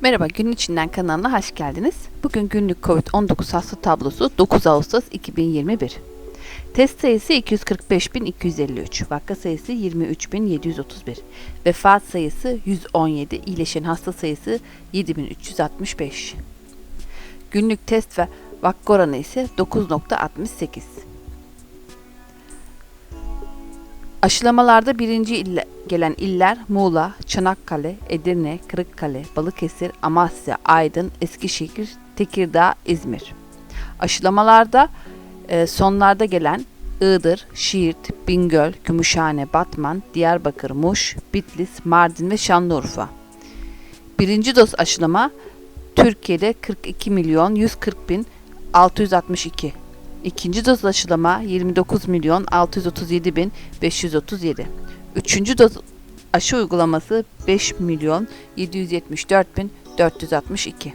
Merhaba, Günün İçinden kanalına hoş geldiniz. Bugün günlük COVID-19 hasta tablosu 9 Ağustos 2021. Test sayısı 245.253, vaka sayısı 23.731, vefat sayısı 117, iyileşen hasta sayısı 7.365. Günlük test ve vaka oranı ise 9.68. Aşılamalarda birinci ille- gelen iller Muğla, Çanakkale, Edirne, Kırıkkale, Balıkesir, Amasya, Aydın, Eskişehir, Tekirdağ, İzmir. Aşılamalarda e, sonlarda gelen Iğdır, Siirt, Bingöl, Gümüşhane, Batman, Diyarbakır, Muş, Bitlis, Mardin ve Şanlıurfa. Birinci doz aşılama Türkiye'de 42 milyon 140 bin 662. İkinci doz aşılama 29 milyon 637 bin 537. Üçüncü doz aşı uygulaması 5 milyon 774 bin 462.